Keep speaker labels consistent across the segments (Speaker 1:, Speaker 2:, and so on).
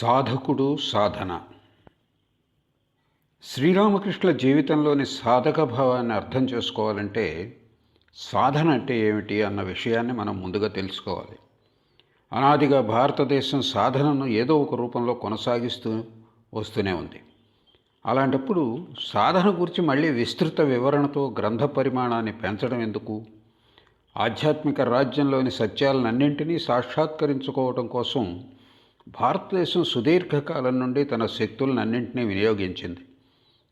Speaker 1: సాధకుడు సాధన. శ్రీరామకృష్ణుల జీవితంలోని సాధక భావాన్ని అర్థం చేసుకోవాలంటే సాధన అంటే ఏమిటి అన్న విషయాన్ని మనం ముందుగా తెలుసుకోవాలి. అనాదిగా భారతదేశం సాధనను ఏదో ఒక రూపంలో కొనసాగిస్తూ వస్తూనే ఉంది. అలాంటప్పుడు సాధన గురించి మళ్ళీ విస్తృత వివరణతో గ్రంథ పరిమాణాన్ని పెంచడం ఎందుకు? ఆధ్యాత్మిక రాజ్యంలోని సత్యాలన్నింటినీ సాక్షాత్కరించుకోవడం కోసం భారతదేశం సుదీర్ఘకాలం నుండి తన శక్తులనన్నింటినీ వినియోగించింది.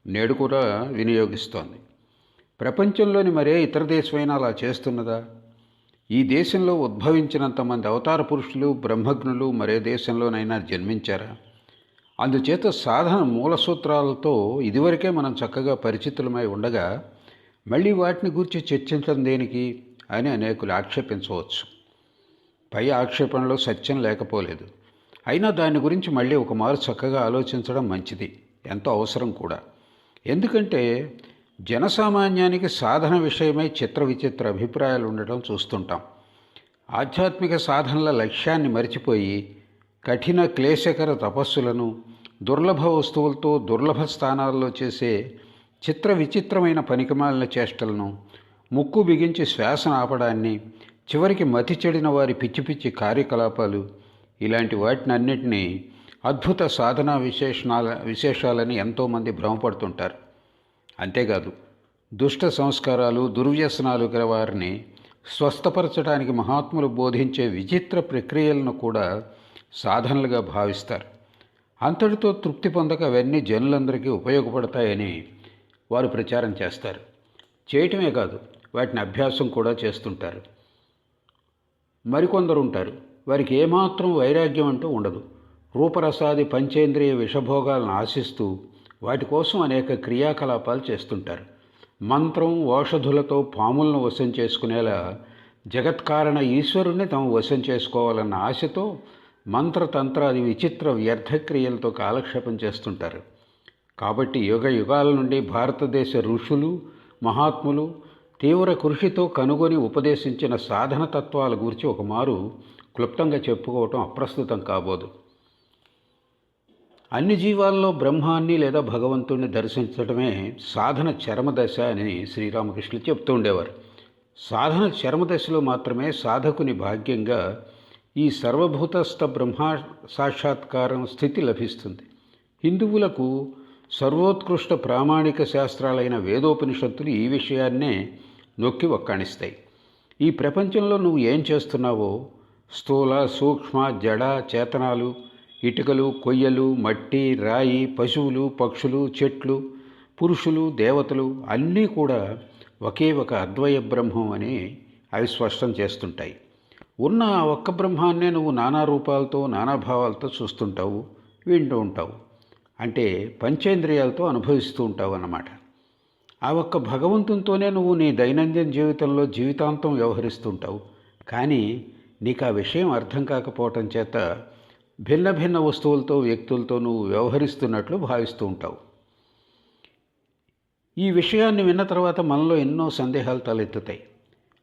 Speaker 1: నేడు కూడా వినియోగిస్తోంది. ప్రపంచంలోని మరే ఇతర దేశమైనా అలా చేస్తున్నదా? ఈ దేశంలో ఉద్భవించినంత మంది అవతార పురుషులు బ్రహ్మజ్ఞులు మరే దేశంలోనైనా జన్మించారా? అందుచేత సాధన మూల సూత్రాలతో ఇదివరకే మనం చక్కగా పరిచితులమై ఉండగా మళ్ళీ వాటిని గురించి చర్చించడం దేనికి అని అనేకులు ఆక్షేపించవచ్చు. పై ఆక్షేపణలో సత్యం లేకపోలేదు. అయినా దాని గురించి మళ్ళీ ఒక మారు చక్కగా ఆలోచించడం మంచిది. ఎంతో అవసరం కూడా. ఎందుకంటే జనసామాన్యానికి సాధన విషయమై చిత్ర విచిత్ర అభిప్రాయాలు ఉండటం చూస్తుంటాం. ఆధ్యాత్మిక సాధనల లక్ష్యాన్ని మరిచిపోయి కఠిన క్లేశకర తపస్సులను దుర్లభ వస్తువులతో దుర్లభ స్థానాల్లో చేసే చిత్ర విచిత్రమైన పనికిమాలిన చేష్టలను ముక్కు బిగించి శ్వాసను ఆపడాన్ని చివరికి మతి చెడిన వారి పిచ్చి పిచ్చి కార్యకలాపాలు ఇలాంటి వాటిని అన్నిటినీ అద్భుత సాధనా విశేషణాల విశేషాలని ఎంతోమంది భ్రమపడుతుంటారు. అంతేకాదు దుష్ట సంస్కారాలు దుర్వ్యసనాలు గల వారిని స్వస్థపరచడానికి మహాత్ములు బోధించే విచిత్ర ప్రక్రియలను కూడా సాధనలుగా భావిస్తారు. అంతటితో తృప్తి పొందక అవన్నీ జనులందరికీ ఉపయోగపడతాయని వారు ప్రచారం చేస్తారు. చేయటమే కాదు వాటిని అభ్యాసం కూడా చేస్తుంటారు. మరికొందరు ఉంటారు వారికి ఏమాత్రం వైరాగ్యం అంటూ ఉండదు. రూపరసాది పంచేంద్రియ విషభోగాలను ఆశిస్తూ వాటి కోసం అనేక క్రియాకలాపాలు చేస్తుంటారు. మంత్రం ఓషధులతో పాములను వశం చేసుకునేలా జగత్కారణ ఈశ్వరుణ్ణి తాము వశం చేసుకోవాలన్న ఆశతో మంత్రతంత్రాది విచిత్ర వ్యర్థక్రియలతో కాలక్షేపం చేస్తుంటారు. కాబట్టి యుగ యుగాల నుండి భారతదేశ ఋషులు మహాత్ములు తీవ్ర కృషితో కనుగొని ఉపదేశించిన సాధన తత్వాల గురించి ఒకమారు క్లుప్తంగా చెప్పుకోవటం అప్రస్తుతం కాబోదు. అన్ని జీవాల్లో బ్రహ్మాన్ని లేదా భగవంతుణ్ణి దర్శించడమే సాధన చరమదశ అని శ్రీరామకృష్ణులు చెప్తూ ఉండేవారు. సాధన చరమదశలో మాత్రమే సాధకుని భాగ్యంగా ఈ సర్వభూతస్థ బ్రహ్మ సాక్షాత్కారం స్థితి లభిస్తుంది. హిందువులకు సర్వోత్కృష్ట ప్రామాణిక శాస్త్రాలైన వేదోపనిషత్తులు ఈ విషయాన్నే నొక్కి ఒక్కాణిస్తాయి. ఈ ప్రపంచంలో నువ్వు ఏం చేస్తున్నావో స్థూల సూక్ష్మ జడ చేతనాలు ఇటుకలు కొయ్యలు మట్టి రాయి పశువులు పక్షులు చెట్లు పురుషులు దేవతలు అన్నీ కూడా ఒకే ఒక అద్వయ బ్రహ్మం అని అవి స్పష్టం చేస్తుంటాయి. ఉన్న ఆ ఒక్క బ్రహ్మాన్నే నువ్వు నానా రూపాలతో నానా భావాలతో చూస్తుంటావు వింటూ ఉంటావు. అంటే పంచేంద్రియాలతో అనుభవిస్తూ ఉంటావు అన్నమాట. ఆ ఒక్క భగవంతునితోనే నువ్వు నీ దైనందిన జీవితంలో జీవితాంతం వ్యవహరిస్తుంటావు కానీ నీకు ఆ విషయం అర్థం కాకపోవటం చేత భిన్న భిన్న వస్తువులతో వ్యక్తులతో నువ్వు వ్యవహరిస్తున్నట్లు భావిస్తూ ఉంటావు. ఈ విషయాన్ని విన్న తర్వాత మనలో ఎన్నో సందేహాలు తలెత్తుతాయి.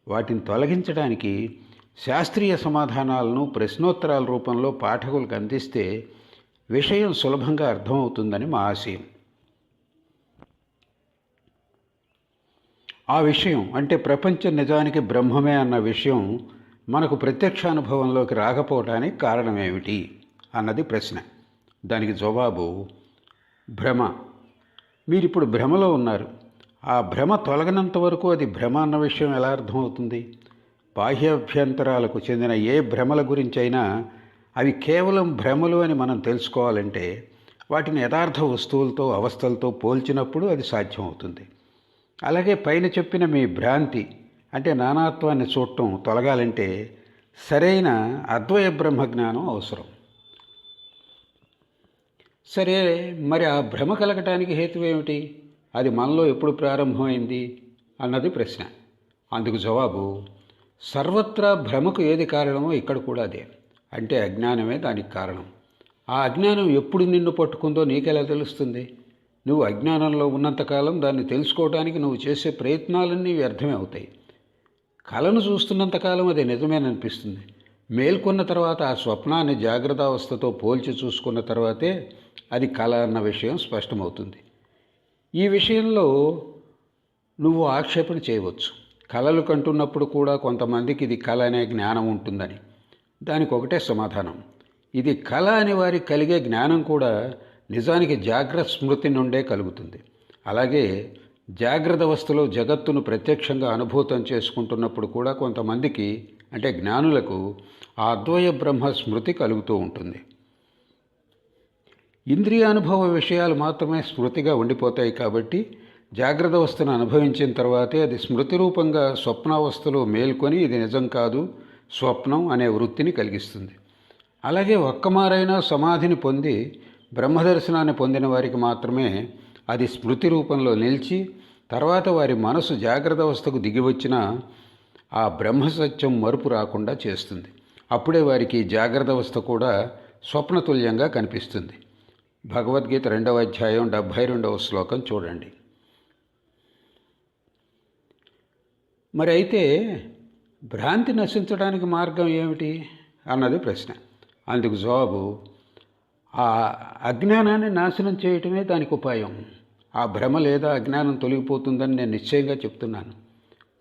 Speaker 1: వాటిని తొలగించడానికి శాస్త్రీయ సమాధానాలను ప్రశ్నోత్తరాల రూపంలో పాఠకులకు అందిస్తే విషయం సులభంగా అర్థమవుతుందని మా ఆశయం. ఆ విషయం అంటే ప్రపంచం నిజానికి బ్రహ్మమే అన్న విషయం మనకు ప్రత్యక్షానుభవంలోకి రాకపోవడానికి కారణమేమిటి అన్నది ప్రశ్న. దానికి జవాబు భ్రమ. మీరు ఇప్పుడు భ్రమలో ఉన్నారు. ఆ భ్రమ తొలగనంత వరకు అది భ్రమ అన్న విషయం ఎలా అర్థమవుతుంది? బాహ్యాభ్యంతరాలకు చెందిన ఏ భ్రమల గురించైనా అవి కేవలం భ్రమలు అని మనం తెలుసుకోవాలంటే వాటిని యథార్థ వస్తువులతో అవస్థలతో పోల్చినప్పుడు అది సాధ్యమవుతుంది. అలాగే పైన చెప్పిన మీ భ్రాంతి అంటే నానాత్వాన్ని చూడటం తొలగాలంటే సరైన అద్వయ బ్రహ్మజ్ఞానం అవసరం. సరే మరి ఆ భ్రమ కలగటానికి హేతు ఏమిటి? అది మనలో ఎప్పుడు ప్రారంభమైంది? అన్నది ప్రశ్న. అందుకు జవాబు సర్వత్రా భ్రమకు ఏది కారణమో ఇక్కడ కూడా అదే. అంటే అజ్ఞానమే దానికి కారణం. ఆ అజ్ఞానం ఎప్పుడు నిన్ను పట్టుకుందో నీకెలా తెలుస్తుంది? నువ్వు అజ్ఞానంలో ఉన్నంతకాలం దాన్ని తెలుసుకోవడానికి నువ్వు చేసే ప్రయత్నాలన్నీ వ్యర్థమే అవుతాయి. కళను చూస్తున్నంతకాలం అది నిజమేననిపిస్తుంది. మేల్కొన్న తర్వాత ఆ స్వప్నాన్ని జాగ్రత్తావస్థతో పోల్చి చూసుకున్న తర్వాతే అది కళ అన్న విషయం స్పష్టమవుతుంది. ఈ విషయంలో నువ్వు ఆక్షేపణ చేయవచ్చు. కళలు కంటున్నప్పుడు కూడా కొంతమందికి ఇది కళ అనే జ్ఞానం ఉంటుందని. దానికి ఒకటే సమాధానం. ఇది కళ అని వారికి కలిగే జ్ఞానం కూడా నిజానికి జాగ్రత్త స్మృతి నుండే కలుగుతుంది. అలాగే జాగ్రత్త అవస్థలో జగత్తును ప్రత్యక్షంగా అనుభూతం చేసుకుంటున్నప్పుడు కూడా కొంతమందికి అంటే జ్ఞానులకు ఆ అద్వయ బ్రహ్మ స్మృతి కలుగుతూ ఉంటుంది. ఇంద్రియానుభవ విషయాలు మాత్రమే స్మృతిగా ఉండిపోతాయి కాబట్టి జాగ్రత్త అవస్థను అనుభవించిన తర్వాతే అది స్మృతి రూపంగా స్వప్నావస్థలో మేల్కొని ఇది నిజం కాదు స్వప్నం అనే వృత్తిని కలిగిస్తుంది. అలాగే ఒక్కమారైనా సమాధిని పొంది బ్రహ్మదర్శనాన్ని పొందిన వారికి మాత్రమే అది స్మృతి రూపంలో నిలిచి తర్వాత వారి మనసు జాగ్రత్త అవస్థకు దిగివచ్చిన ఆ బ్రహ్మసత్యం మరుపు రాకుండా చేస్తుంది. అప్పుడే వారికి జాగ్రత్త అవస్థ కూడా స్వప్నతుల్యంగా కనిపిస్తుంది. భగవద్గీత రెండవ అధ్యాయం డెబ్భై రెండవ శ్లోకం చూడండి. మరి అయితే భ్రాంతి నశించడానికి మార్గం ఏమిటి? అన్నది ప్రశ్న. అందుకు జవాబు ఆ అజ్ఞానాన్ని నాశనం చేయటమే దానికి ఉపాయం. ఆ భ్రమ లేదా అజ్ఞానం తొలగిపోతుందని నేను నిశ్చయంగా చెప్తున్నాను.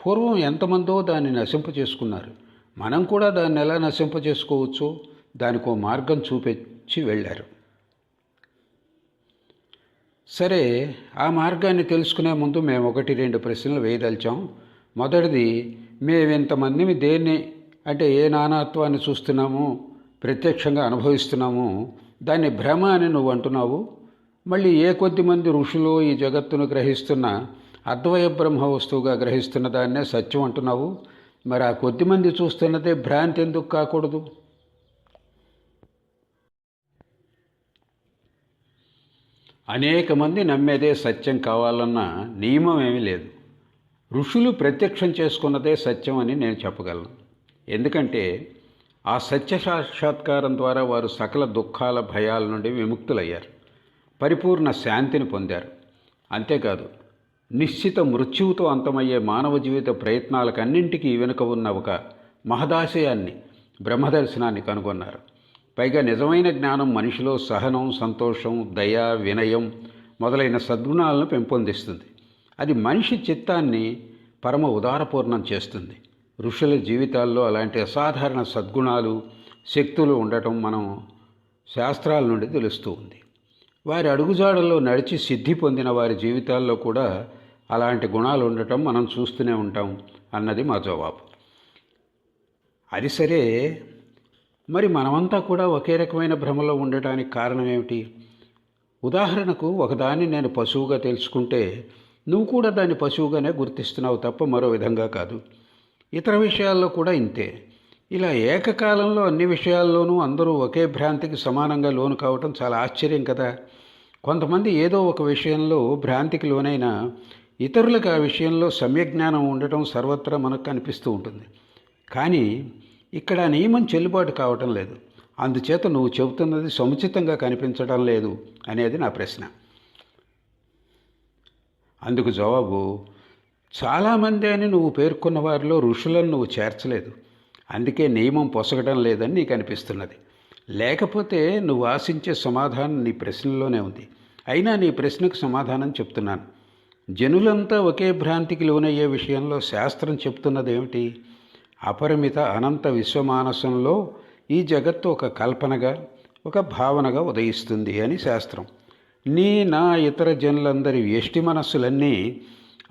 Speaker 1: పూర్వం ఎంతమందో దాన్ని నశింప చేసుకున్నారు. మనం కూడా దాన్ని ఎలా నశింప చేసుకోవచ్చో దానికి ఓ మార్గం చూపించి వెళ్ళారు. సరే ఆ మార్గాన్ని తెలుసుకునే ముందు మేము ఒకటి రెండు ప్రశ్నలు వేయదలిచాం. మొదటిది మేము ఇంతమందిని దేన్ని అంటే ఏ నానాత్వాన్ని చూస్తున్నాము ప్రత్యక్షంగా అనుభవిస్తున్నాము దాన్ని భ్రమ అని నువ్వు అంటున్నావు. మళ్ళీ ఏ కొద్దిమంది ఋషులు ఈ జగత్తును గ్రహిస్తున్న అద్వయ బ్రహ్మ వస్తువుగా గ్రహిస్తున్న దాన్నే సత్యం అంటున్నావు. మరి ఆ కొద్దిమంది చూస్తున్నదే భ్రాంతి ఎందుకు కాకూడదు? అనేక మంది నమ్మేదే సత్యం కావాలన్న నియమం ఏమీ లేదు. ఋషులు ప్రత్యక్షం చేసుకున్నదే సత్యం అని నేను చెప్పగలను. ఎందుకంటే ఆ సత్య సాక్షాత్కారం ద్వారా వారు సకల దుఃఖాల భయాల నుండి విముక్తులయ్యారు. పరిపూర్ణ శాంతిని పొందారు. అంతేకాదు నిశ్చిత మృత్యువుతో అంతమయ్యే మానవ జీవిత ప్రయత్నాలకన్నింటికీ వెనుక ఉన్న ఒక మహదాశయాన్ని బ్రహ్మదర్శనాన్ని కనుగొన్నారు. పైగా నిజమైన జ్ఞానం మనిషిలో సహనం సంతోషం దయ వినయం మొదలైన సద్గుణాలను పెంపొందిస్తుంది. అది మనిషి చిత్తాన్ని పరమ ఉదారపూర్ణం చేస్తుంది. ఋషుల జీవితాల్లో అలాంటి అసాధారణ సద్గుణాలు శక్తులు ఉండటం మనం శాస్త్రాల నుండి తెలుస్తూ ఉంది. వారి అడుగుజాడల్లో నడిచి సిద్ధి పొందిన వారి జీవితాల్లో కూడా అలాంటి గుణాలు ఉండటం మనం చూస్తూనే ఉంటాం అన్నది మా జవాబు. అది సరే మరి మనమంతా కూడా ఒకే రకమైన భ్రమలో ఉండటానికి కారణం ఏమిటి? ఉదాహరణకు ఒకదాన్ని నేను పశువుగా తెలుసుకుంటే నువ్వు కూడా దాన్ని పశువుగానే గుర్తిస్తున్నావు తప్ప మరో విధంగా కాదు. ఇతర విషయాల్లో కూడా ఇంతే. ఇలా ఏకకాలంలో అన్ని విషయాల్లోనూ అందరూ ఒకే భ్రాంతికి సమానంగా లోను కావటం చాలా ఆశ్చర్యం కదా. కొంతమంది ఏదో ఒక విషయంలో భ్రాంతికి లోనైనా ఇతరులకు ఆ విషయంలో సమ్యజ్ఞానం ఉండటం సర్వత్రా మనకు కనిపిస్తూ ఉంటుంది. కానీ ఇక్కడ నియమం చెల్లుబాటు కావటం లేదు. అందుచేత నువ్వు చెబుతున్నది సముచితంగా కనిపించడం లేదు అనేది నా ప్రశ్న. అందుకు జవాబు చాలామంది అని నువ్వు పేర్కొన్న వారిలో ఋషులను నువ్వు చేర్చలేదు. అందుకే నియమం పొసగడం లేదని నీకు అనిపిస్తున్నది. లేకపోతే నువ్వు ఆశించే సమాధానం నీ ప్రశ్నలోనే ఉంది. అయినా నీ ప్రశ్నకు సమాధానం చెప్తున్నాను. జనులంతా ఒకే భ్రాంతికి లోనయ్యే విషయంలో శాస్త్రం చెప్తున్నది ఏమిటి అపరిమిత అనంత విశ్వమానసంలో ఈ జగత్తు ఒక కల్పనగా ఒక భావనగా ఉదయిస్తుంది అని శాస్త్రం. నీ నా ఇతర జనులందరి వ్యష్టి మనస్సులన్నీ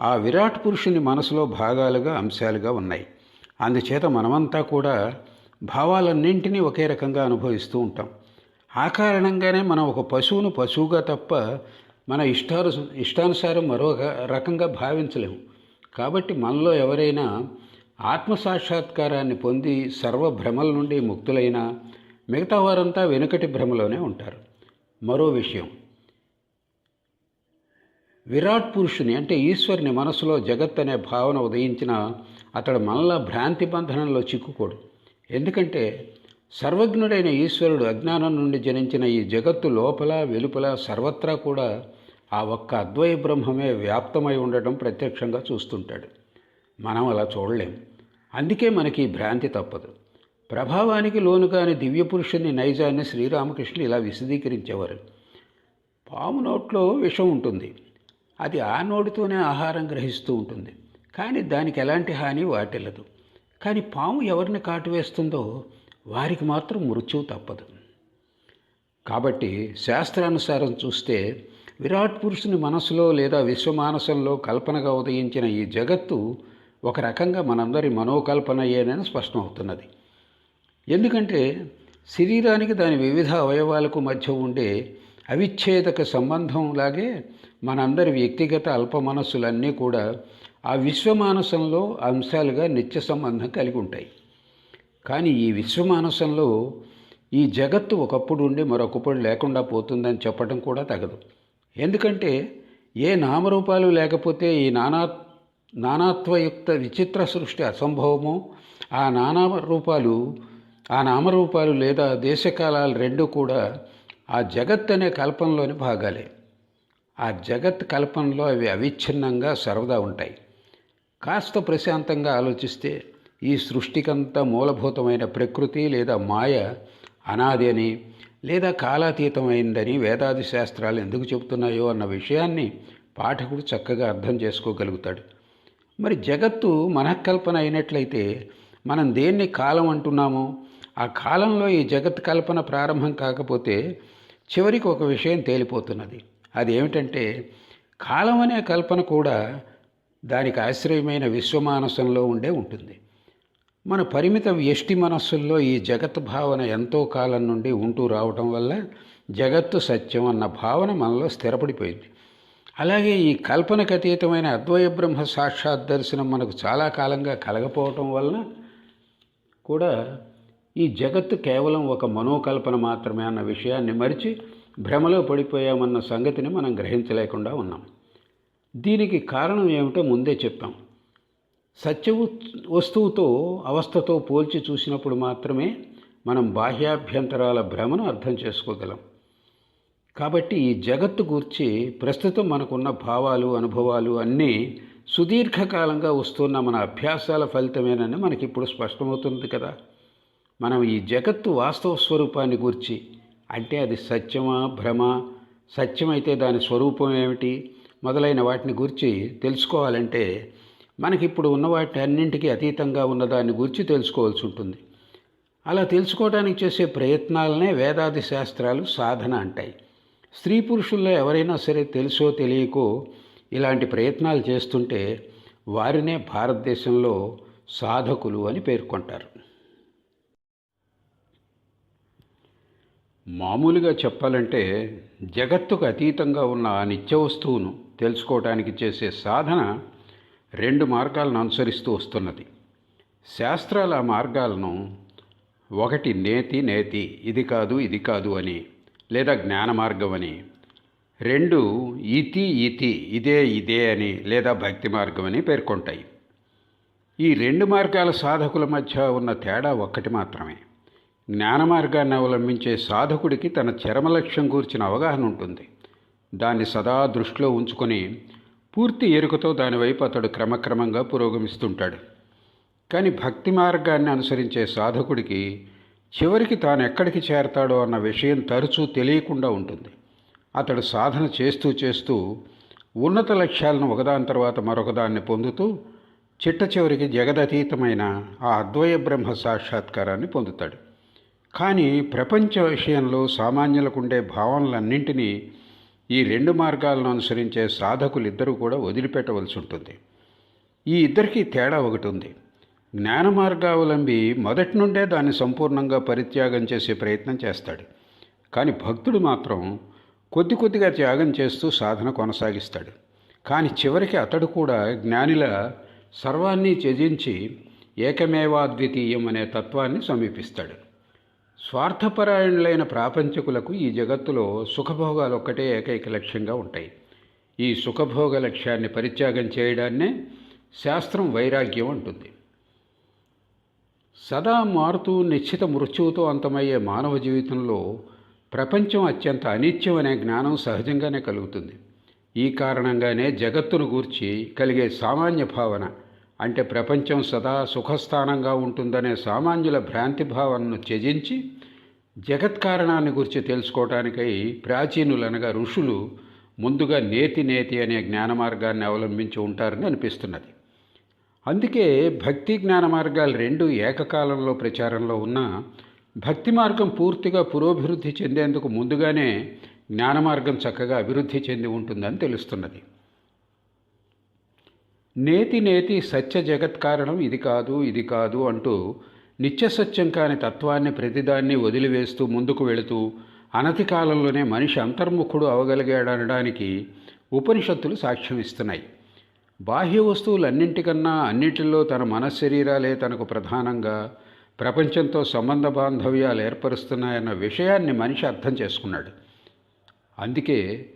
Speaker 1: ఆ విరాట్ పురుషుని మనసులో భాగాలుగా అంశాలుగా ఉన్నాయి. అందుచేత మనమంతా కూడా భావాలన్నింటినీ ఒకే రకంగా అనుభవిస్తూ ఉంటాం. ఆ కారణంగానే మనం ఒక పశువును పశువుగా తప్ప మన ఇష్టాను ఇష్టానుసారం మరో రకంగా భావించలేము. కాబట్టి మనలో ఎవరైనా ఆత్మసాక్షాత్కారాన్ని పొంది సర్వ భ్రమల నుండి ముక్తులైన మిగతా వారంతా వెనుకటి భ్రమలోనే ఉంటారు. మరో విషయం. విరాట్ పురుషుని అంటే ఈశ్వరుని మనసులో జగత్ అనే భావన ఉదయించిన అతడు మనలా భ్రాంతి బంధనంలో చిక్కుకోడు. ఎందుకంటే సర్వజ్ఞుడైన ఈశ్వరుడు అజ్ఞానం నుండి జనించిన ఈ జగత్తు లోపల వెలుపల సర్వత్రా కూడా ఆ ఒక్క అద్వయ బ్రహ్మమే వ్యాప్తమై ఉండటం ప్రత్యక్షంగా చూస్తుంటాడు. మనం అలా చూడలేం. అందుకే మనకి భ్రాంతి తప్పదు. ప్రభావానికి లోను దివ్యపురుషుని దివ్య పురుషుని నైజాన్ని శ్రీరామకృష్ణులు ఇలా విశదీకరించేవారు. పాము నోట్లో విషం ఉంటుంది. అది ఆ నోటితోనే ఆహారం గ్రహిస్తూ ఉంటుంది. కానీ దానికి ఎలాంటి హాని వాటిల్లదు. కానీ పాము ఎవరిని కాటువేస్తుందో వారికి మాత్రం మృత్యువు తప్పదు. కాబట్టి శాస్త్రానుసారం చూస్తే విరాట్ పురుషుని మనసులో లేదా విశ్వమానసంలో కల్పనగా ఉదయించిన ఈ జగత్తు ఒక రకంగా మనందరి మనోకల్పనయేనని స్పష్టమవుతున్నది. ఎందుకంటే శరీరానికి దాని వివిధ అవయవాలకు మధ్య ఉండే అవిచ్ఛేదక సంబంధం లాగే మనందరి వ్యక్తిగత అల్ప మనస్సులన్నీ కూడా ఆ విశ్వమానసంలో అంశాలుగా నిత్య సంబంధం కలిగి ఉంటాయి. కానీ ఈ విశ్వమానసంలో ఈ జగత్తు ఒకప్పుడు ఉండి మరొకప్పుడు లేకుండా పోతుందని చెప్పడం కూడా తగదు. ఎందుకంటే ఏ నామరూపాలు లేకపోతే ఈ నానా నానాత్వయుక్త విచిత్ర సృష్టి అసంభవమో ఆ నానా రూపాలు ఆ నామరూపాలు లేదా దేశకాలాలు రెండు కూడా ఆ జగత్ అనే కల్పనలోని భాగాలే. ఆ జగత్ కల్పనలో అవి అవిచ్ఛిన్నంగా సర్వదా ఉంటాయి. కాస్త ప్రశాంతంగా ఆలోచిస్తే ఈ సృష్టికంతా మూలభూతమైన ప్రకృతి లేదా మాయ అనాది అని లేదా కాలాతీతమైందని వేదాది శాస్త్రాలు ఎందుకు చెబుతున్నాయో అన్న విషయాన్ని పాఠకుడు చక్కగా అర్థం చేసుకోగలుగుతాడు. మరి జగత్తు మనఃకల్పన అయినట్లయితే మనం దేన్ని కాలం అంటున్నామో? ఆ కాలంలో ఈ జగత్ కల్పన ప్రారంభం కాకపోతే చివరికి ఒక విషయం తేలిపోతున్నది. అది ఏమిటంటే కాలం అనే కల్పన కూడా దానికి ఆశ్రయమైన విశ్వమానసంలో ఉండే ఉంటుంది. మన పరిమిత వ్యష్టి మనస్సుల్లో ఈ జగత్ భావన ఎంతో కాలం నుండి ఉంటూ రావటం వల్ల జగత్తు సత్యం అన్న భావన మనలో స్థిరపడిపోయింది. అలాగే ఈ కల్పనకు అతీతమైన అద్వయ బ్రహ్మ సాక్షాత్ దర్శనం మనకు చాలా కాలంగా కలగపోవటం వలన కూడా ఈ జగత్తు కేవలం ఒక మనోకల్పన మాత్రమే అన్న విషయాన్ని మరిచి భ్రమలో పడిపోయామన్న సంగతిని మనం గ్రహించలేకుండా ఉన్నాం. దీనికి కారణం ఏమిటో ముందే చెప్పాం. సత్య వస్తువుతో అవస్థతో పోల్చి చూసినప్పుడు మాత్రమే మనం బాహ్యాభ్యంతరాల భ్రమను అర్థం చేసుకోగలం. కాబట్టి ఈ జగత్తు గూర్చి ప్రస్తుతం మనకున్న భావాలు అనుభవాలు అన్నీ సుదీర్ఘకాలంగా వస్తున్న మన అభ్యాసాల ఫలితమేనని మనకిప్పుడు స్పష్టమవుతుంది కదా. మనం ఈ జగత్తు వాస్తవ స్వరూపాన్ని గూర్చి అంటే అది సత్యమా భ్రమ? సత్యమైతే దాని స్వరూపం ఏమిటి? మొదలైన వాటిని గురించి తెలుసుకోవాలంటే మనకిప్పుడు ఉన్న వాటి అన్నింటికీ అతీతంగా ఉన్న దాన్ని గురించి తెలుసుకోవాల్సి ఉంటుంది. అలా తెలుసుకోవడానికి చేసే ప్రయత్నాలనే వేదాది శాస్త్రాలు సాధన అంటాయి. స్త్రీ పురుషుల్లో ఎవరైనా సరే తెలుసో తెలియకో ఇలాంటి ప్రయత్నాలు చేస్తుంటే వారినే భారతదేశంలో సాధకులు అని పేర్కొంటారు. మామూలుగా చెప్పాలంటే జగత్తుకు అతీతంగా ఉన్న ఆ నిత్య వస్తువును తెలుసుకోవడానికి చేసే సాధన రెండు మార్గాలను అనుసరిస్తూ వస్తున్నది. శాస్త్రాల ఆ మార్గాలను ఒకటి నేతి నేతి ఇది కాదు ఇది కాదు అని లేదా జ్ఞాన మార్గం అని రెండు ఇతి ఇతి ఇదే ఇదే అని లేదా భక్తి మార్గం అని పేర్కొంటాయి. ఈ రెండు మార్గాల సాధకుల మధ్య ఉన్న తేడా ఒక్కటి మాత్రమే. జ్ఞాన మార్గాన్ని అవలంబించే సాధకుడికి తన చరమ లక్ష్యం గూర్చిన అవగాహన ఉంటుంది. దాన్ని సదా దృష్టిలో ఉంచుకొని పూర్తి ఎరుకతో దానివైపు అతడు క్రమక్రమంగా పురోగమిస్తుంటాడు. కానీ భక్తి మార్గాన్ని అనుసరించే సాధకుడికి చివరికి తాను ఎక్కడికి చేరతాడో అన్న విషయం తరచూ తెలియకుండా ఉంటుంది. అతడు సాధన చేస్తూ చేస్తూ ఉన్నత లక్ష్యాలను ఒకదాని తర్వాత మరొకదాన్ని పొందుతూ చిట్ట చివరికి జగదతీతమైన ఆ అద్వయ బ్రహ్మ సాక్షాత్కారాన్ని పొందుతాడు. కానీ ప్రపంచ విషయంలో సామాన్యులకు ఉండే భావనలన్నింటినీ ఈ రెండు మార్గాలను అనుసరించే సాధకులు కూడా వదిలిపెట్టవలసి ఉంటుంది. ఈ ఇద్దరికీ తేడా ఒకటి ఉంది జ్ఞాన మార్గావలంబి మొదటి నుండే దాన్ని సంపూర్ణంగా పరిత్యాగం చేసే ప్రయత్నం చేస్తాడు. కానీ భక్తుడు మాత్రం కొద్ది కొద్దిగా త్యాగం చేస్తూ సాధన కొనసాగిస్తాడు. కానీ చివరికి అతడు కూడా జ్ఞానిల సర్వాన్ని త్యజించి ఏకమేవాద్వితీయం అనే తత్వాన్ని సమీపిస్తాడు. స్వార్థపరాయణులైన ప్రాపంచకులకు ఈ జగత్తులో సుఖభోగాలు ఒక్కటే ఏకైక లక్ష్యంగా ఉంటాయి. ఈ సుఖభోగ లక్ష్యాన్ని పరిత్యాగం చేయడాన్నే శాస్త్రం వైరాగ్యం అంటుంది. సదా మారుతూ నిశ్చిత మృత్యువుతో అంతమయ్యే మానవ జీవితంలో ప్రపంచం అత్యంత అనిత్యం అనే జ్ఞానం సహజంగానే కలుగుతుంది. ఈ కారణంగానే జగత్తును గూర్చి కలిగే సామాన్య భావన అంటే ప్రపంచం సదా సుఖస్థానంగా ఉంటుందనే సామాన్యుల భ్రాంతి భావనను త్యజించి జగత్కారణాన్ని గురించి తెలుసుకోవటానికై ప్రాచీనులనగా ఋషులు ముందుగా నేతి నేతి అనే జ్ఞాన మార్గాన్ని అవలంబించి ఉంటారని అనిపిస్తున్నది. అందుకే భక్తి జ్ఞాన మార్గాలు రెండు ఏకకాలంలో ప్రచారంలో ఉన్న భక్తి మార్గం పూర్తిగా పురోభివృద్ధి చెందేందుకు ముందుగానే జ్ఞాన మార్గం చక్కగా అభివృద్ధి చెంది ఉంటుందని తెలుస్తున్నది. నేతి నేతి సత్య జగత్ కారణం ఇది కాదు ఇది కాదు అంటూ నిత్య సత్యం కాని తత్వాన్ని ప్రతిదాన్ని వదిలివేస్తూ ముందుకు వెళుతూ అనతి కాలంలోనే మనిషి అంతర్ముఖుడు అవగలిగాడనడానికి ఉపనిషత్తులు సాక్ష్యం ఇస్తున్నాయి. బాహ్య వస్తువులన్నింటికన్నా అన్నిటిలో తన మనశ్శరీరాలే తనకు ప్రధానంగా ప్రపంచంతో సంబంధ బాంధవ్యాలు ఏర్పరుస్తున్నాయన్న విషయాన్ని మనిషి అర్థం చేసుకున్నాడు. అందుకే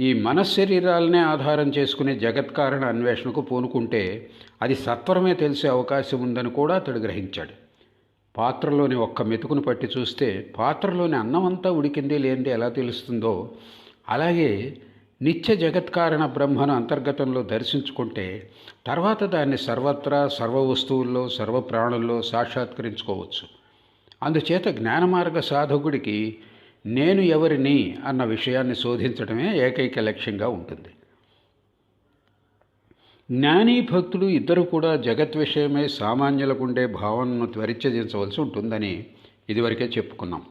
Speaker 1: ఈ మనశ్శరీరాలనే ఆధారం చేసుకునే జగత్కారణ అన్వేషణకు పూనుకుంటే అది సత్వరమే తెలిసే అవకాశం ఉందని కూడా అతడు గ్రహించాడు. పాత్రలోని ఒక్క మెతుకును పట్టి చూస్తే పాత్రలోని అన్నమంతా ఉడికింది లేనిది ఎలా తెలుస్తుందో అలాగే నిత్య జగత్కారణ బ్రహ్మను అంతర్గతంలో దర్శించుకుంటే తర్వాత దాన్ని సర్వత్రా సర్వ వస్తువుల్లో సర్వ ప్రాణుల్లో సాక్షాత్కరించుకోవచ్చు. అందుచేత జ్ఞానమార్గ సాధకుడికి నేను ఎవరిని అన్న విషయాన్ని శోధించడమే ఏకైక లక్ష్యంగా ఉంటుంది. జ్ఞాని భక్తుడు ఇద్దరు కూడా జగత్ విషయమై సామాన్యులకుండే భావనను పరిత్యజించవలసి ఉంటుందని ఇదివరకే చెప్పుకున్నాం.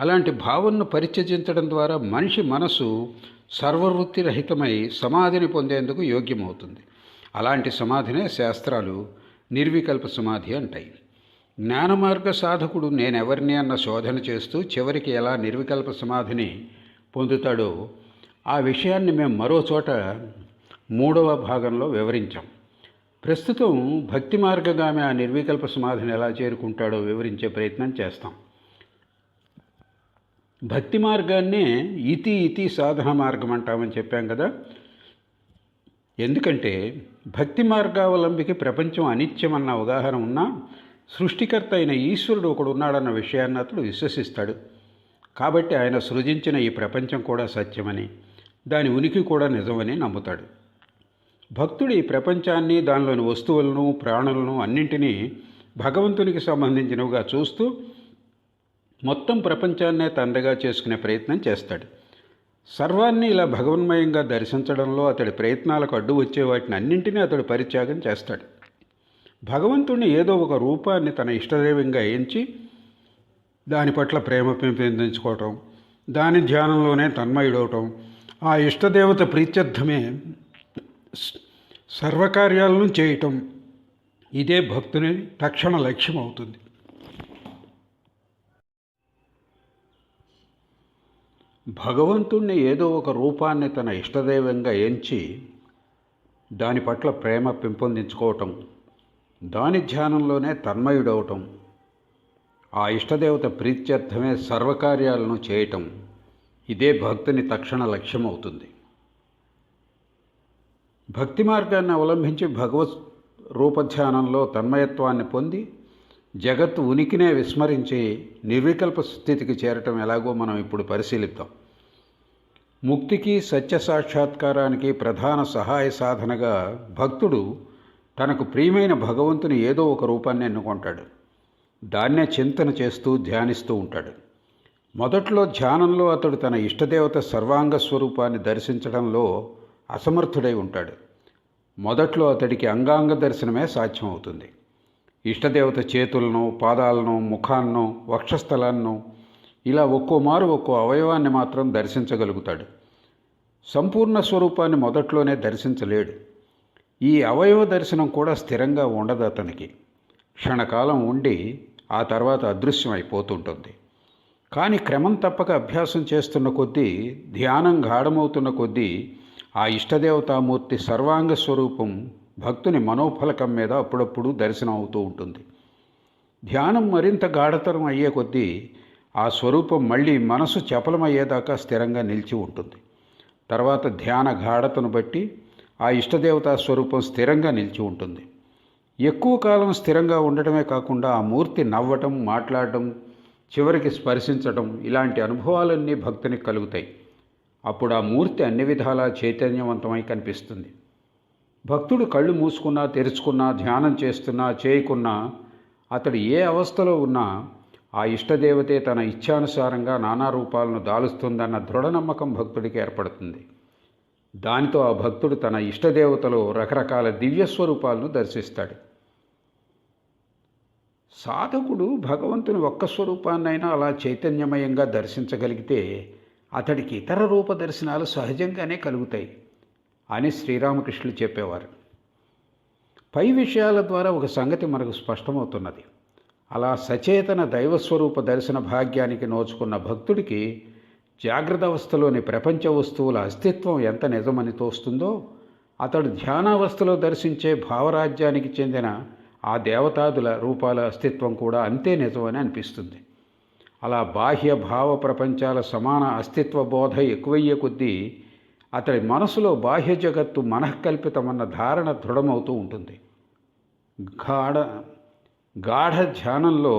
Speaker 1: అలాంటి భావనను పరిత్యజించడం ద్వారా మనిషి మనసు సర్వవృత్తి రహితమై సమాధిని పొందేందుకు యోగ్యమవుతుంది. అలాంటి సమాధినే శాస్త్రాలు నిర్వికల్ప సమాధి అంటాయి. జ్ఞానమార్గ సాధకుడు నేనెవరిని అన్న శోధన చేస్తూ చివరికి ఎలా నిర్వికల్ప సమాధిని పొందుతాడో ఆ విషయాన్ని మేము మరో చోట మూడవ భాగంలో వివరించాం. ప్రస్తుతం భక్తి మార్గగామి ఆ నిర్వికల్ప సమాధిని ఎలా చేరుకుంటాడో వివరించే ప్రయత్నం చేస్తాం. భక్తి మార్గాన్నే ఇతి ఇతి సాధన మార్గం అంటామని చెప్పాం కదా. ఎందుకంటే భక్తి మార్గావలంబికి ప్రపంచం అనిత్యం అన్న అవగాహన ఉన్నా సృష్టికర్త అయిన ఈశ్వరుడు ఒకడు ఉన్నాడన్న విషయాన్ని అతడు విశ్వసిస్తాడు. కాబట్టి ఆయన సృజించిన ఈ ప్రపంచం కూడా సత్యమని దాని ఉనికి కూడా నిజమని నమ్ముతాడు. భక్తుడు ఈ ప్రపంచాన్ని దానిలోని వస్తువులను ప్రాణులను అన్నింటినీ భగవంతునికి సంబంధించినవిగా చూస్తూ మొత్తం ప్రపంచాన్నే తండగా చేసుకునే ప్రయత్నం చేస్తాడు. సర్వాన్ని ఇలా భగవన్మయంగా దర్శించడంలో అతడి ప్రయత్నాలకు అడ్డు వచ్చే వాటిని అన్నింటినీ అతడు పరిత్యాగం చేస్తాడు. భగవంతుణ్ణి ఏదో ఒక రూపాన్ని తన ఇష్టదైవంగా ఎంచి దాని పట్ల ప్రేమ పెంపొందించుకోవటం దాని ధ్యానంలోనే తన్మయుడవటం ఆ ఇష్టదేవత ప్రీత్యర్థమే సర్వకార్యాలను చేయటం. ఇదే భక్తుని తక్షణ లక్ష్యం అవుతుంది భగవంతుణ్ణి ఏదో ఒక రూపాన్ని తన ఇష్టదైవంగా ఎంచి దాని పట్ల ప్రేమ పెంపొందించుకోవటం దాని ధ్యానంలోనే తన్మయుడవటం ఆ ఇష్టదేవత ప్రీత్యర్థమే సర్వకార్యాలను చేయటం ఇదే భక్తుని తక్షణ లక్ష్యం అవుతుంది భక్తి మార్గాన్ని అవలంబించి భగవత్ రూపధ్యానంలో తన్మయత్వాన్ని పొంది జగత్తు ఉనికినే విస్మరించి నిర్వికల్ప స్థితికి చేరటం ఎలాగో మనం ఇప్పుడు పరిశీలిద్దాం. ముక్తికి సత్య సాక్షాత్కారానికి ప్రధాన సహాయ సాధనగా భక్తుడు తనకు ప్రియమైన భగవంతుని ఏదో ఒక రూపాన్ని ఎన్నుకుంటాడు. దాన్నే చింతన చేస్తూ ధ్యానిస్తూ ఉంటాడు. మొదట్లో ధ్యానంలో అతడు తన ఇష్టదేవత సర్వాంగ స్వరూపాన్ని దర్శించడంలో అసమర్థుడై ఉంటాడు. మొదట్లో అతడికి అంగాంగ దర్శనమే సాధ్యమవుతుంది. ఇష్టదేవత చేతులను పాదాలను ముఖాలను వక్షస్థలాలను ఇలా ఒక్కో మారు ఒక్కో అవయవాన్ని మాత్రం దర్శించగలుగుతాడు. సంపూర్ణ స్వరూపాన్ని మొదట్లోనే దర్శించలేడు. ఈ అవయవ దర్శనం కూడా స్థిరంగా ఉండదు అతనికి. క్షణకాలం ఉండి ఆ తర్వాత అదృశ్యం అయిపోతుంటుంది కానీ క్రమం తప్పక అభ్యాసం చేస్తున్న కొద్దీ ధ్యానం గాఢమవుతున్న కొద్దీ ఆ ఇష్టదేవతామూర్తి సర్వాంగ స్వరూపం భక్తుని మనోఫలకం మీద అప్పుడప్పుడు దర్శనం అవుతూ ఉంటుంది. ధ్యానం మరింత గాఢతరం అయ్యే కొద్దీ ఆ స్వరూపం మళ్ళీ మనసు చపలమయ్యేదాకా స్థిరంగా నిలిచి ఉంటుంది. తర్వాత ధ్యాన గాఢతను బట్టి ఆ ఇష్టదేవతా స్వరూపం స్థిరంగా నిలిచి ఉంటుంది. ఎక్కువ కాలం స్థిరంగా ఉండటమే కాకుండా ఆ మూర్తి నవ్వటం మాట్లాడటం చివరికి స్పర్శించటం ఇలాంటి అనుభవాలన్నీ భక్తునికి కలుగుతాయి. అప్పుడు ఆ మూర్తి అన్ని విధాలా చైతన్యవంతమై కనిపిస్తుంది. భక్తుడు కళ్ళు మూసుకున్నా తెరుచుకున్నా ధ్యానం చేస్తున్నా చేయకున్నా అతడు ఏ అవస్థలో ఉన్నా ఆ ఇష్టదేవతే తన ఇచ్ఛానుసారంగా నానా రూపాలను దాలుస్తుందన్న దృఢ నమ్మకం భక్తుడికి ఏర్పడుతుంది. దానితో ఆ భక్తుడు తన ఇష్టదేవతలో రకరకాల దివ్య స్వరూపాలను దర్శిస్తాడు. సాధకుడు భగవంతుని ఒక్క స్వరూపాన్నైనా అలా చైతన్యమయంగా దర్శించగలిగితే అతడికి ఇతర రూప దర్శనాలు సహజంగానే కలుగుతాయి అని శ్రీరామకృష్ణులు చెప్పేవారు. పై విషయాల ద్వారా ఒక సంగతి మనకు స్పష్టమవుతున్నది. అలా సచేతన దైవస్వరూప దర్శన భాగ్యానికి నోచుకున్న భక్తుడికి జాగ్రత్త అవస్థలోని ప్రపంచ వస్తువుల అస్తిత్వం ఎంత నిజమని తోస్తుందో అతడు ధ్యానావస్థలో దర్శించే భావరాజ్యానికి చెందిన ఆ దేవతాదుల రూపాల అస్తిత్వం కూడా అంతే నిజమని అనిపిస్తుంది. అలా బాహ్య భావ ప్రపంచాల సమాన అస్తిత్వ బోధ ఎక్కువయ్యే కొద్దీ అతడి మనసులో బాహ్య జగత్తు మనఃకల్పితమన్న ధారణ దృఢమవుతూ ఉంటుంది. గాఢ గాఢ ధ్యానంలో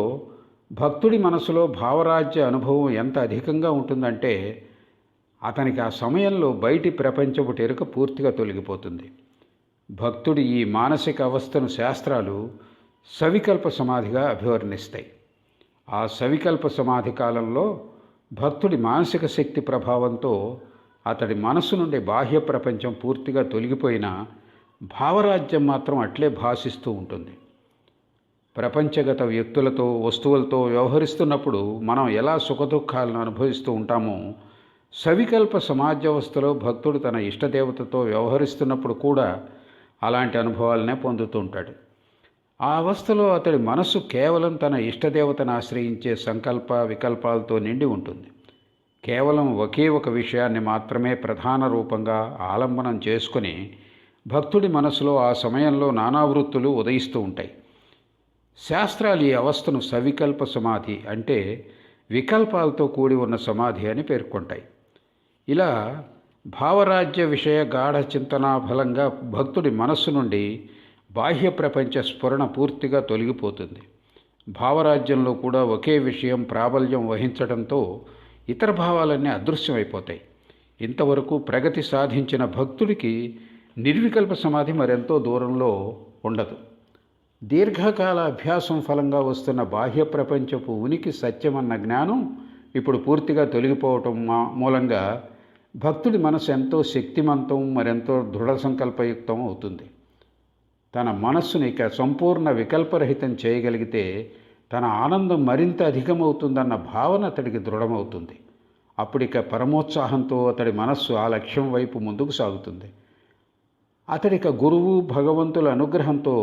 Speaker 1: భక్తుడి మనసులో భావరాజ్య అనుభవం ఎంత అధికంగా ఉంటుందంటే అతనికి ఆ సమయంలో బయటి ప్రపంచపు టెరుక పూర్తిగా తొలగిపోతుంది. భక్తుడి ఈ మానసిక అవస్థను శాస్త్రాలు సవికల్ప సమాధిగా అభివర్ణిస్తాయి. ఆ సవికల్ప సమాధి కాలంలో భక్తుడి మానసిక శక్తి ప్రభావంతో అతడి మనసు నుండి బాహ్య ప్రపంచం పూర్తిగా తొలగిపోయినా భావరాజ్యం మాత్రం అట్లే భాషిస్తూ ఉంటుంది. ప్రపంచగత వ్యక్తులతో వస్తువులతో వ్యవహరిస్తున్నప్పుడు మనం ఎలా సుఖదుఖాలను అనుభవిస్తూ ఉంటామో సవికల్ప సమాజవస్థలో భక్తుడు తన ఇష్టదేవతతో వ్యవహరిస్తున్నప్పుడు కూడా అలాంటి అనుభవాలనే పొందుతూ ఉంటాడు. ఆ అవస్థలో అతడి మనస్సు కేవలం తన ఇష్టదేవతను ఆశ్రయించే సంకల్ప వికల్పాలతో నిండి ఉంటుంది. కేవలం ఒకే ఒక విషయాన్ని మాత్రమే ప్రధాన రూపంగా ఆలంబనం చేసుకుని భక్తుడి మనసులో ఆ సమయంలో నానావృత్తులు ఉదయిస్తూ ఉంటాయి. శాస్త్రాలు ఈ అవస్థను సవికల్ప సమాధి అంటే వికల్పాలతో కూడి ఉన్న సమాధి అని పేర్కొంటాయి. ఇలా భావరాజ్య విషయ గాఢ చింతనా ఫలంగా భక్తుడి మనస్సు నుండి బాహ్య ప్రపంచ స్ఫురణ పూర్తిగా తొలగిపోతుంది. భావరాజ్యంలో కూడా ఒకే విషయం ప్రాబల్యం వహించడంతో ఇతర భావాలన్నీ అదృశ్యమైపోతాయి. ఇంతవరకు ప్రగతి సాధించిన భక్తుడికి నిర్వికల్ప సమాధి మరెంతో దూరంలో ఉండదు. దీర్ఘకాల అభ్యాసం ఫలంగా వస్తున్న బాహ్య ప్రపంచపు ఉనికి సత్యమన్న జ్ఞానం ఇప్పుడు పూర్తిగా తొలగిపోవటం మూలంగా భక్తుడి మనసు ఎంతో శక్తిమంతం మరెంతో దృఢ సంకల్పయుక్తం అవుతుంది. తన మనస్సును ఇక సంపూర్ణ వికల్పరహితం చేయగలిగితే తన ఆనందం మరింత అధికమవుతుందన్న భావన అతడికి దృఢమవుతుంది. అప్పుడిక పరమోత్సాహంతో అతడి మనస్సు ఆ లక్ష్యం వైపు ముందుకు సాగుతుంది. అతడిక గురువు భగవంతుల అనుగ్రహంతో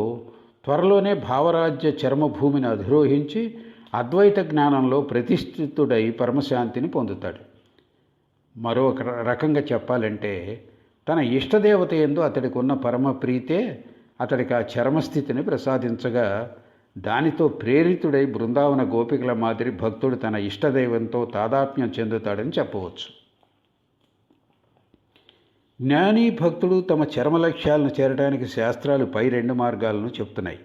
Speaker 1: త్వరలోనే భావరాజ్య చర్మభూమిని అధిరోహించి అద్వైత జ్ఞానంలో ప్రతిష్ఠితుడై పరమశాంతిని పొందుతాడు. మరో రకంగా చెప్పాలంటే తన ఇష్టదేవత ఎందు అతడికి ఉన్న పరమ ప్రీతే అతడికి ఆ చర్మస్థితిని ప్రసాదించగా దానితో ప్రేరితుడై బృందావన గోపికల మాదిరి భక్తుడు తన ఇష్టదైవంతో తాదాత్మ్యం చెందుతాడని చెప్పవచ్చు. జ్ఞాని భక్తుడు తమ చర్మ లక్ష్యాలను చేరడానికి శాస్త్రాలు పై రెండు మార్గాలను చెప్తున్నాయి.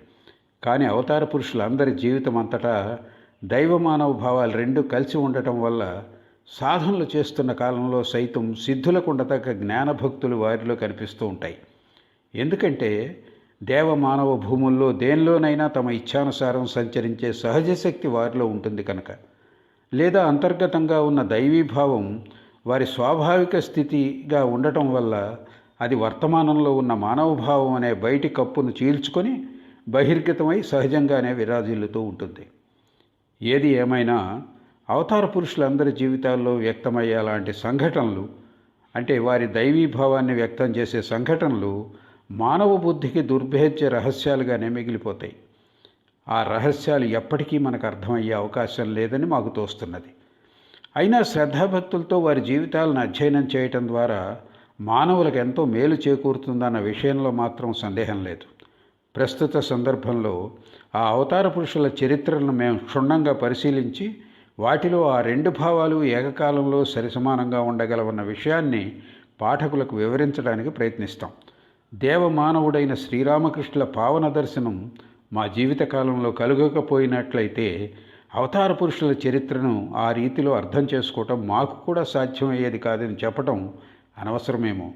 Speaker 1: కానీ అవతార పురుషులందరి జీవితం అంతటా దైవ మానవ భావాలు రెండు కలిసి ఉండటం వల్ల సాధనలు చేస్తున్న కాలంలో సైతం సిద్ధులకు ఉండతగ్గ జ్ఞానభక్తులు వారిలో కనిపిస్తూ ఉంటాయి. ఎందుకంటే దేవ మానవ భూముల్లో దేనిలోనైనా తమ ఇచ్ఛానుసారం సంచరించే సహజ శక్తి వారిలో ఉంటుంది కనుక. లేదా అంతర్గతంగా ఉన్న దైవీభావం వారి స్వాభావిక స్థితిగా ఉండటం వల్ల అది వర్తమానంలో ఉన్న మానవభావం అనే బయటి కప్పును చీల్చుకొని బహిర్గతమై సహజంగానే విరాజిల్లుతూ ఉంటుంది. ఏది ఏమైనా అవతార పురుషులందరి జీవితాల్లో వ్యక్తమయ్యే లాంటి సంఘటనలు అంటే వారి దైవీభావాన్ని వ్యక్తం చేసే సంఘటనలు మానవ బుద్ధికి దుర్భేద్య రహస్యాలుగానే మిగిలిపోతాయి. ఆ రహస్యాలు ఎప్పటికీ మనకు అర్థమయ్యే అవకాశం లేదని మాకు తోస్తున్నది. అయినా శ్రద్ధాభక్తులతో వారి జీవితాలను అధ్యయనం చేయటం ద్వారా మానవులకు ఎంతో మేలు చేకూరుతుందన్న విషయంలో మాత్రం సందేహం లేదు. ప్రస్తుత సందర్భంలో ఆ అవతార పురుషుల చరిత్రను మేము క్షుణ్ణంగా పరిశీలించి వాటిలో ఆ రెండు భావాలు ఏకకాలంలో సరిసమానంగా ఉండగలవన్న విషయాన్ని పాఠకులకు వివరించడానికి ప్రయత్నిస్తాం. దేవమానవుడైన శ్రీరామకృష్ణుల పావన దర్శనం మా జీవితకాలంలో కలుగకపోయినట్లయితే అవతార పురుషుల చరిత్రను ఆ రీతిలో అర్థం చేసుకోవటం మాకు కూడా సాధ్యమయ్యేది కాదని చెప్పటం అనవసరమేమో.